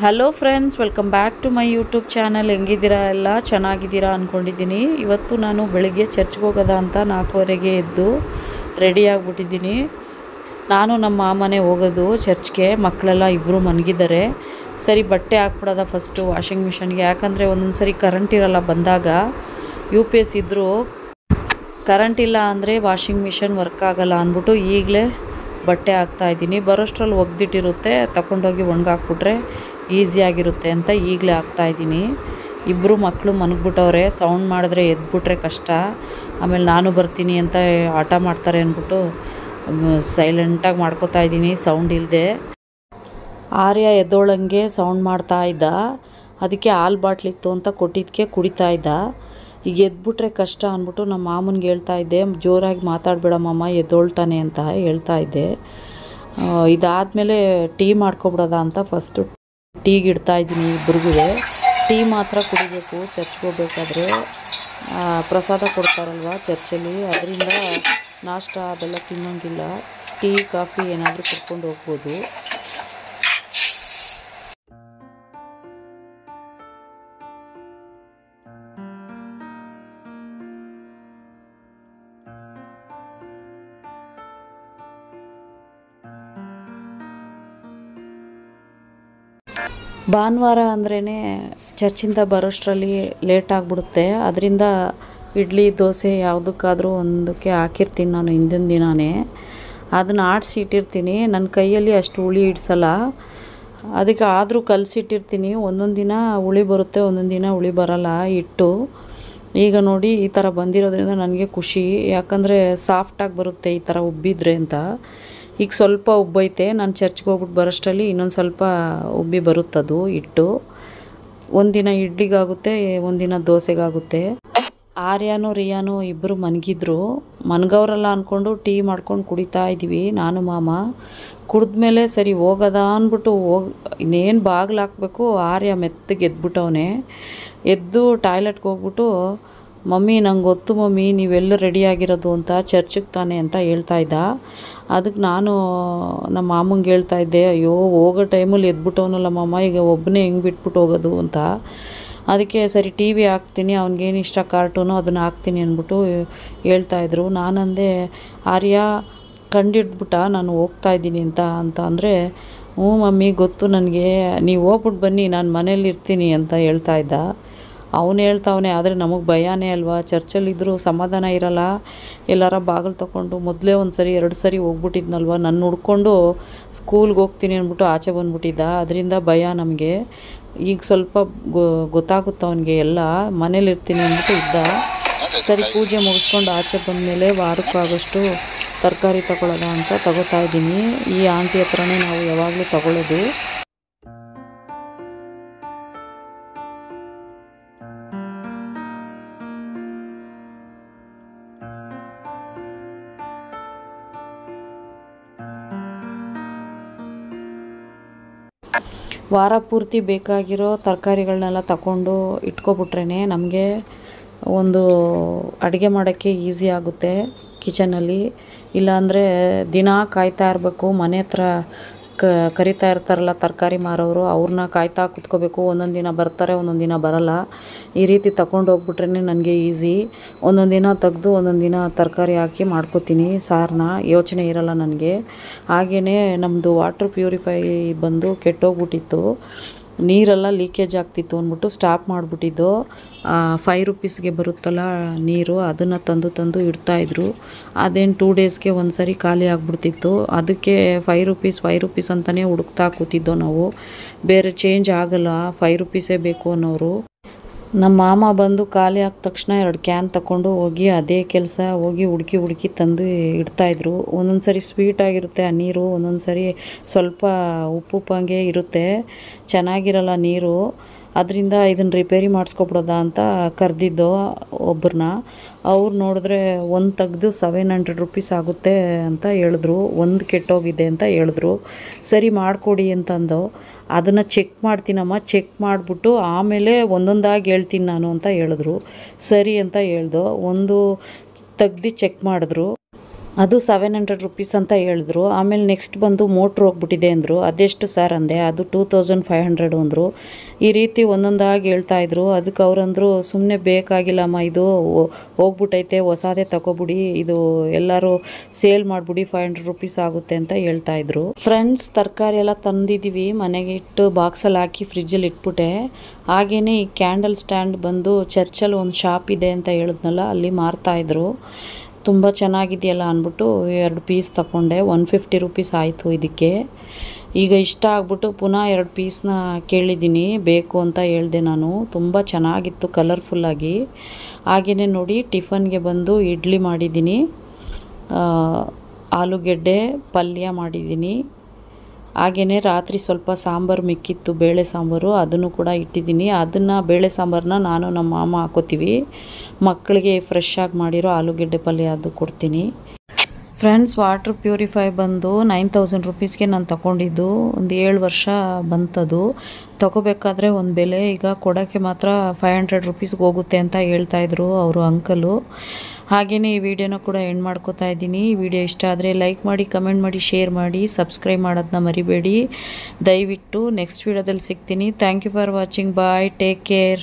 Hello friends welcome back to my YouTube channel ಹೆಂಗಿದ್ದೀರಾ ಎಲ್ಲ? ಚೆನ್ನಾಗಿದ್ದೀರಾ ಅಂದ್ಕೊಂಡಿದ್ದೀನಿ ಇವತ್ತು ನಾನು ಬೆಳಿಗ್ಗೆ ಚರ್ಚ್ಗೆ ಹೋಗೋದ ಅಂತ ನಾಲ್ಕೂವರೆಗೆ ಎದ್ದು ರೆಡಿ ಆಗಿಬಿಟ್ಟಿದ್ದೀನಿ. ನಾನು ನಮ್ಮ ಮನೆ ಹೋಗೋದು ಚರ್ಚ್ಗೆ ಮಕ್ಕಳೆಲ್ಲ ಇಬ್ಬರು ಮನಗಿದ್ದಾರೆ ಸರಿ, ಬಟ್ಟೆ ಹಾಕ್ಬಿಡೋದ ಫಸ್ಟು ವಾಷಿಂಗ್ ಮಿಷನ್ಗೆ ಯಾಕಂದರೆ ಒಂದೊಂದು ಸರಿ ಕರೆಂಟ್ ಇರೋಲ್ಲ ಬಂದಾಗ. ಯು ಪಿ ಎಸ್ ಇದ್ದರೂ ಕರೆಂಟ್ ಇಲ್ಲ ಅಂದರೆ ವಾಷಿಂಗ್ ಮಿಷನ್ ವರ್ಕ್ ಆಗೋಲ್ಲ ಅಂದ್ಬಿಟ್ಟು ಈಗಲೇ ಬಟ್ಟೆ ಹಾಕ್ತಾ ಇದ್ದೀನಿ. ಬರೋಷ್ಟ್ರಲ್ಲಿ ಒಗ್ದಿಟ್ಟಿರುತ್ತೆ. ತಗೊಂಡೋಗಿ ಒಣಗಾಕ್ಬಿಟ್ರೆ ಈಸಿಯಾಗಿರುತ್ತೆ ಅಂತ ಈಗಲೇ ಹಾಕ್ತಾ ಇದ್ದೀನಿ. ಇಬ್ಬರು ಮಕ್ಕಳು ಮನಗ್ಬಿಟ್ಟವ್ರೆ ಸೌಂಡ್ ಮಾಡಿದ್ರೆ ಎದ್ಬಿಟ್ರೆ ಕಷ್ಟ. ಆಮೇಲೆ ನಾನು ಬರ್ತೀನಿ ಅಂತ ಹಠ ಮಾಡ್ತಾರೆ ಅಂದ್ಬಿಟ್ಟು ಸೈಲೆಂಟಾಗಿ ಮಾಡ್ಕೋತಾ ಇದ್ದೀನಿ ಸೌಂಡ್ ಇಲ್ಲದೆ ಆರ್ಯ ಎದ್ದೋಳಂಗೆ ಸೌಂಡ್ ಮಾಡ್ತಾ ಇದ್ದ. ಅದಕ್ಕೆ ಹಾಲು ಬಾಟ್ಲಿತ್ತು ಅಂತ ಕೊಟ್ಟಿದ್ದಕ್ಕೆ ಕುಡಿತಾ ಇದ್ದ. ಈಗ ಎದ್ಬಿಟ್ರೆ ಕಷ್ಟ ಅಂದ್ಬಿಟ್ಟು ನಮ್ಮ ಮಾಮನ್ಗೆ ಹೇಳ್ತಾ ಇದ್ದೆ, ಜೋರಾಗಿ ಮಾತಾಡಬೇಡ ಮಾಮ, ಎದ್ದೋಳ್ತಾನೆ ಅಂತ ಹೇಳ್ತಾ ಇದ್ದೆ. ಇದಾದಮೇಲೆ ಟೀ ಮಾಡ್ಕೊಬಿಡೋದ ಅಂತ ಫಸ್ಟು ಟೀಗೆ ಇಡ್ತಾ ಇದ್ದೀನಿ ಇಬ್ರಿಗೂ ಟೀ ಮಾತ್ರ ಕುಡಿಬೇಕು, ಚರ್ಚ್ಗೆ ಹೋಗ್ಬೇಕಾದ್ರೆ ಪ್ರಸಾದ ಕೊಡ್ತಾರಲ್ವ ಚರ್ಚಲ್ಲಿ. ಅದರಿಂದ ನಾಷ್ಟ ಅದೆಲ್ಲ ತಿನ್ನೋಂಗಿಲ್ಲ. ಟೀ, ಕಾಫಿ ಏನಾದರೂ ಕುಡ್ಕೊಂಡು ಹೋಗ್ಬೋದು. ಭಾನುವಾರ ಅಂದ್ರೇ ಚರ್ಚಿಂದ ಬರೋಷ್ಟರಲ್ಲಿ ಲೇಟ್ ಆಗಿಬಿಡುತ್ತೆ. ಅದರಿಂದ ಇಡ್ಲಿ, ದೋಸೆ ಯಾವುದಕ್ಕಾದರೂ ಒಂದಕ್ಕೆ ಹಾಕಿರ್ತೀನಿ ನಾನು ಹಿಂದಿನ ದಿನವೇ ಅದನ್ನು ಆಡಿಸಿ ಇಟ್ಟಿರ್ತೀನಿ ನನ್ನ ಕೈಯಲ್ಲಿ ಅಷ್ಟು ಹುಳಿ ಇಡ್ಸಲ್ಲ. ಅದಕ್ಕೆ ಆದರೂ ಕಲಸಿಟ್ಟಿರ್ತೀನಿ. ಒಂದೊಂದು ದಿನ ಹುಳಿ ಬರುತ್ತೆ, ಒಂದೊಂದು ದಿನ ಹುಳಿ ಬರಲ್ಲ ಹಿಟ್ಟು. ಈಗ ನೋಡಿ ಈ ಥರ ಬಂದಿರೋದ್ರಿಂದ ನನಗೆ ಖುಷಿ. ಯಾಕಂದರೆ ಸಾಫ್ಟಾಗಿ ಬರುತ್ತೆ ಈ ಥರ ಉಬ್ಬಿದ್ರೆ ಅಂತ. ಈಗ ಸ್ವಲ್ಪ ಉಬ್ಬೈತೆ. ನಾನು ಚರ್ಚ್ಗೆ ಹೋಗ್ಬಿಟ್ಟು ಬರೋಷ್ಟರಲ್ಲಿ ಇನ್ನೊಂದು ಸ್ವಲ್ಪ ಉಬ್ಬಿ ಬರುತ್ತದು ಹಿಟ್ಟು. ಒಂದಿನ ಇಡ್ಲಿಗಾಗುತ್ತೆ ಒಂದಿನ ದೋಸೆಗಾಗುತ್ತೆ. ಆರ್ಯಾನು, ರಿಯಾನು ಇಬ್ಬರು ಮನಗಿದ್ರು. ಮನಗವರಲ್ಲ ಅಂದ್ಕೊಂಡು ಟೀ ಮಾಡ್ಕೊಂಡು ಕುಡಿತಾ ಇದ್ದೀವಿ ನಾನು, ಮಾಮ. ಕುಡಿದ್ಮೇಲೆ ಸರಿ ಹೋಗದ ಅಂದ್ಬಿಟ್ಟು ಹೋಗಿ, ಇನ್ನೇನು ಬಾಗಿಲು ಹಾಕ್ಬೇಕು, ಆರ್ಯ ಮೆತ್ತಗೆ ಎದ್ಬಿಟ್ಟವನೆ. ಎದ್ದು ಟಾಯ್ಲೆಟ್ಗೆ ಹೋಗ್ಬಿಟ್ಟು ಮಮ್ಮಿ, ನಂಗೆ ಗೊತ್ತು ಮಮ್ಮಿ, ನೀವೆಲ್ಲ ರೆಡಿಯಾಗಿರೋದು ಅಂತ ಚರ್ಚಿಗೆ ತಾನೆ ಅಂತ ಹೇಳ್ತಾ ಇದ್ದ. ಅದಕ್ಕೆ ನಾನು ನಮ್ಮ ಮಾಮಂಗೆ ಹೇಳ್ತಾ ಇದ್ದೆ, ಅಯ್ಯೋ, ಹೋಗೋ ಟೈಮಲ್ಲಿ ಎದ್ಬಿಟ್ಟವನಲ್ಲ ಮಾಮ, ಈಗ ಒಬ್ಬನೇ ಹೆಂಗೆ ಬಿಟ್ಬಿಟ್ಟು ಹೋಗೋದು? ಅಂತ. ಅದಕ್ಕೆ, ಸರಿ, ಟಿ ವಿ ಹಾಕ್ತೀನಿ, ಅವ್ನಿಗೇನು ಇಷ್ಟ ಕಾರ್ಟೂನು ಅದನ್ನು ಹಾಕ್ತೀನಿ, ಅಂದ್ಬಿಟ್ಟು ಹೇಳ್ತಾಯಿದ್ರು ನಾನಂದೆ, ಆರ್ಯ ಕಂಡಿಡ್ಬಿಟ್ಟ ನಾನು ಹೋಗ್ತಾ ಇದ್ದೀನಿ ಅಂತ ಅಂತ ಅಂದರೆ, ಹ್ಞೂ ಮಮ್ಮಿ, ಗೊತ್ತು ನನಗೆ, ನೀವು ಹೋಗ್ಬಿಟ್ಟು ಬನ್ನಿ, ನಾನು ಮನೇಲಿ ಇರ್ತೀನಿ ಅಂತ ಹೇಳ್ತಾ ಇದ್ದ. ಅವನು ಹೇಳ್ತಾವನೆ, ಆದರೆ ನಮಗೆ ಭಯನೇ ಅಲ್ವಾ? ಚರ್ಚಲ್ಲಿದ್ದರೂ ಸಮಾಧಾನ ಇರಲ್ಲ. ಎಲ್ಲಾರ ಬಾಗಿಲು ತಗೊಂಡು ಮೊದಲೇ ಒಂದು ಸರಿ ಎರಡು ಸರಿ ಹೋಗ್ಬಿಟ್ಟಿದ್ನಲ್ವ? ನನ್ನ ಹುಡ್ಕೊಂಡು ಸ್ಕೂಲ್ಗೆ ಹೋಗ್ತೀನಿ ಅಂದ್ಬಿಟ್ಟು ಆಚೆ ಬಂದ್ಬಿಟ್ಟಿದ್ದ. ಅದರಿಂದ ಭಯ ನಮಗೆ. ಈಗ ಸ್ವಲ್ಪ ಗೊತ್ತಾಗುತ್ತೆ ಅವನಿಗೆ ಎಲ್ಲ? ಮನೇಲಿ ಇರ್ತೀನಿ ಅಂದ್ಬಿಟ್ಟು ಇದ್ದ. ಸರಿ, ಪೂಜೆ ಮುಗಿಸ್ಕೊಂಡು ಆಚೆ ಬಂದಮೇಲೆ ವಾರಕ್ಕಾಗೋಷ್ಟು ತರಕಾರಿ ತಗೊಳ್ಳೋದ ಅಂತ ತಗೋತಾ ಇದ್ದೀನಿ. ಈ ಆಂಟಿ ಹತ್ರನೇ ನಾವು ಯಾವಾಗಲೂ ತಗೊಳ್ಳೋದು ವಾರ ಪೂರ್ತಿ ಬೇಕಾಗಿರೋ ತರಕಾರಿಗಳನ್ನೆಲ್ಲ ತಗೊಂಡು ಇಟ್ಕೊಬಿಟ್ರೇ ನಮಗೆ ಒಂದು ಅಡುಗೆ ಮಾಡೋಕ್ಕೆ ಈಸಿ ಆಗುತ್ತೆ ಕಿಚನಲ್ಲಿ. ಇಲ್ಲಾಂದರೆ ದಿನ ಕಾಯ್ತಾ ಇರಬೇಕು, ಮನೆ ಹತ್ರ ಕ ಕರಿತಾ ಇರ್ತಾರಲ್ಲ ತರಕಾರಿ ಮಾರೋರು ಅವ್ರನ್ನ ಕಾಯ್ತಾ ಕೂತ್ಕೋಬೇಕು. ಒಂದೊಂದು ದಿನ ಬರ್ತಾರೆ, ಒಂದೊಂದು ದಿನ ಬರಲ್ಲ. ಈ ರೀತಿ ತಗೊಂಡು ಹೋಗ್ಬಿಟ್ರೇ ನನಗೆ ಈಸಿ. ಒಂದೊಂದು ದಿನ ತೆಗ್ದು, ಒಂದೊಂದು ದಿನ ತರಕಾರಿ ಹಾಕಿ ಮಾಡ್ಕೋತೀನಿ. ಸಾರನ್ನ ಯೋಚನೆ ಇರಲ್ಲ ನನಗೆ. ಹಾಗೆಯೇ ನಮ್ಮದು ವಾಟ್ರ್ ಪ್ಯೂರಿಫೈ ಬಂದು ಕೆಟ್ಟೋಗ್ಬಿಟ್ಟಿತ್ತು. ನೀರೆಲ್ಲ ಲೀಕೇಜ್ ಆಗ್ತಿತ್ತು ಅಂದ್ಬಿಟ್ಟು ಸ್ಟಾಪ್ ಮಾಡಿಬಿಟ್ಟಿದ್ದು. ಫೈವ್ ರುಪೀಸ್ಗೆ ಬರುತ್ತಲ್ಲ ನೀರು, ಅದನ್ನು ತಂದು ತಂದು ಇಡ್ತಾಯಿದ್ರು ಅದೇನು ಟೂ ಡೇಸ್ಗೆ ಒಂದು ಸರಿ ಖಾಲಿ ಆಗಿಬಿಡ್ತಿತ್ತು. ಅದಕ್ಕೆ ಫೈವ್ ರುಪೀಸ್ ಫೈವ್ ರುಪೀಸ್ ಅಂತಲೇ ಹುಡುಕ್ತಾ ಕೂತಿದ್ದೋ ನಾವು. ಬೇರೆ ಚೇಂಜ್ ಆಗಲ್ಲ ಫೈವ್ ರುಪೀಸೇ ಬೇಕು ಅನ್ನೋರು. ನಮ್ಮ ಮಾಮ ಬಂದು ಖಾಲಿ ಆದ ತಕ್ಷಣ ಎರಡು ಕ್ಯಾನ್ ತಗೊಂಡು ಹೋಗಿ ಅದೇ ಕೆಲಸ ಹೋಗಿ ಹುಡುಕಿ ಹುಡುಕಿ ತಂದು ಇಡ್ತಾಯಿದ್ರು ಒಂದೊಂದು ಸರಿ ಸ್ವೀಟ್ ಆಗಿರುತ್ತೆ ಆ ನೀರು ಒಂದೊಂದು ಸರಿ ಸ್ವಲ್ಪ ಉಪ್ಪು ಉಪ್ಪಂಗೆ ಇರುತ್ತೆ. ಚೆನ್ನಾಗಿರಲ್ಲ ನೀರು. ಅದರಿಂದ ಇದನ್ನು ರಿಪೇರಿ ಮಾಡಿಸ್ಕೊಬಿಡೋದ ಅಂತ ಕರೆದಿದ್ದು ಒಬ್ಬರನ್ನ ಅವ್ರು ನೋಡಿದ್ರೆ ಒಂದು ತೆಗ್ದು ಸೆವೆನ್ ಹಂಡ್ರೆಡ್ ರುಪೀಸ್ ಆಗುತ್ತೆ ಅಂತ ಹೇಳಿದ್ರು. ಒಂದು ಕೆಟ್ಟೋಗಿದೆ ಅಂತ ಹೇಳಿದ್ರು. ಸರಿ ಮಾಡಿಕೊಡಿ ಅಂತಂದು. ಅದನ್ನು ಚೆಕ್ ಮಾಡ್ತೀನಮ್ಮ ಚೆಕ್ ಮಾಡಿಬಿಟ್ಟು ಆಮೇಲೆ ಒಂದೊಂದಾಗಿ ಹೇಳ್ತೀನಿ ನಾನು ಅಂತ ಹೇಳಿದ್ರು. ಸರಿ ಅಂತ ಹೇಳ್ದು. ಒಂದು ತೆಗ್ದು ಚೆಕ್ ಮಾಡಿದ್ರು. ಅದು ಸೆವೆನ್ ಹಂಡ್ರೆಡ್ ರುಪೀಸ್ ಅಂತ ಹೇಳಿದ್ರು. ಆಮೇಲೆ ನೆಕ್ಸ್ಟ್ ಬಂದು ಮೋಟ್ರ್ ಹೋಗ್ಬಿಟ್ಟಿದೆ ಅಂದರು. ಅದೆಷ್ಟು ಸರ್ ಅಂದೆ? ಅದು ಟೂ ತೌಸಂಡ್ ಫೈವ್ ಹಂಡ್ರೆಡ್ ಅಂದರು. ಈ ರೀತಿ ಒಂದೊಂದಾಗಿ ಹೇಳ್ತಾ ಇದ್ರು. ಅದಕ್ಕೆ ಅವರಂದರು ಸುಮ್ಮನೆ ಬೇಕಾಗಿಲ್ಲಮ್ಮ ಇದು ಹೋಗ್ಬಿಟ್ಟೈತೆ ಹೊಸಾದೇ ತಗೊಬಿಡಿ ಇದು ಎಲ್ಲರೂ ಸೇಲ್ ಮಾಡಿಬಿಡಿ ಫೈವ್ ಹಂಡ್ರೆಡ್ ರುಪೀಸ್ ಆಗುತ್ತೆ ಅಂತ ಹೇಳ್ತಾ ಇದ್ರು. ಫ್ರೆಂಡ್ಸ್ ತರಕಾರಿ ಎಲ್ಲ ತಂದಿದ್ದೀವಿ ಮನೆಗೆ ಇಟ್ಟು ಬಾಕ್ಸಲ್ಲಿ ಹಾಕಿ ಫ್ರಿಜ್ಜಲ್ಲಿ ಇಟ್ಬಿಟ್ಟೆ. ಹಾಗೇ ಈ ಕ್ಯಾಂಡಲ್ ಸ್ಟ್ಯಾಂಡ್ ಬಂದು ಚರ್ಚಲ್ಲಿ ಒಂದು ಶಾಪ್ ಇದೆ ಅಂತ ಹೇಳಿದ್ನಲ್ಲ, ಅಲ್ಲಿ ಮಾರ್ತಾ ಇದ್ರು. ತುಂಬ ಚೆನ್ನಾಗಿದೆಯಲ್ಲ ಅಂದ್ಬಿಟ್ಟು ಎರಡು ಪೀಸ್ ತಗೊಂಡೆ ಒನ್ ಫಿಫ್ಟಿ ರುಪೀಸ್ ಆಯಿತು ಇದಕ್ಕೆ. ಈಗ ಇಷ್ಟ ಆಗ್ಬಿಟ್ಟು ಪುನಃ ಎರಡು ಪೀಸ್ನ ಕೇಳಿದ್ದೀನಿ. ಬೇಕು ಅಂತ ಹೇಳಿದೆ ನಾನು. ತುಂಬ ಚೆನ್ನಾಗಿತ್ತು ಕಲರ್ಫುಲ್ಲಾಗಿ ಹಾಗೆಯೇ ನೋಡಿ ಟಿಫನ್ಗೆ ಬಂದು ಇಡ್ಲಿ ಮಾಡಿದ್ದೀನಿ. ಆಲೂಗೆಡ್ಡೆ ಪಲ್ಯ ಮಾಡಿದ್ದೀನಿ. ಹಾಗೆಯೇ ರಾತ್ರಿ ಸ್ವಲ್ಪ ಸಾಂಬಾರು ಮಿಕ್ಕಿತ್ತು, ಬೇಳೆ ಸಾಂಬಾರು, ಅದನ್ನು ಕೂಡ ಇಟ್ಟಿದ್ದೀನಿ. ಅದನ್ನು ಬೇಳೆ ಸಾಂಬಾರನ್ನ ನಾನು ನಮ್ಮ ಮಾಮ ಹಾಕೋತೀವಿ. ಮಕ್ಕಳಿಗೆ ಫ್ರೆಶ್ ಆಗಿ ಮಾಡಿರೋ ಆಲೂಗೆಡ್ಡೆ ಪಲ್ಯ ಅದು ಕೊಡ್ತೀನಿ. ಫ್ರೆಂಡ್ಸ್ ವಾಟ್ರ್ ಪ್ಯೂರಿಫೈ ಬಂದು ನೈನ್ ತೌಸಂಡ್ ರುಪೀಸ್ಗೆ ನಾನು ತಗೊಂಡಿದ್ದು. ಒಂದು ಏಳು ವರ್ಷ ಬಂತದು. ತಗೋಬೇಕಾದ್ರೆ ಒಂದು ಬೆಲೆ ಈಗ ಕೊಡೋಕ್ಕೆ ಮಾತ್ರ ಫೈವ್ ಹಂಡ್ರೆಡ್ ರುಪೀಸ್ಗೆ ಹೋಗುತ್ತೆ ಅಂತ ಹೇಳ್ತಾಯಿದ್ರು ಅವರು ಅಂಕಲು ಹಾಗೆಯೇ ಈ ವಿಡಿಯೋನ ಕೂಡ ಎಂಡ್ ಮಾಡ್ಕೋತಾ ಇದ್ದೀನಿ. ಈ ವಿಡಿಯೋ ಇಷ್ಟ ಆದರೆ ಲೈಕ್ ಮಾಡಿ ಕಮೆಂಟ್ ಮಾಡಿ ಶೇರ್ ಮಾಡಿ ಸಬ್ಸ್ಕ್ರೈಬ್ ಮಾಡೋದನ್ನ ಮರಿಬೇಡಿ. ದಯವಿಟ್ಟು ನೆಕ್ಸ್ಟ್ ವಿಡಿಯೋದಲ್ಲಿ ಸಿಗ್ತೀನಿ. Thank you for watching bye take care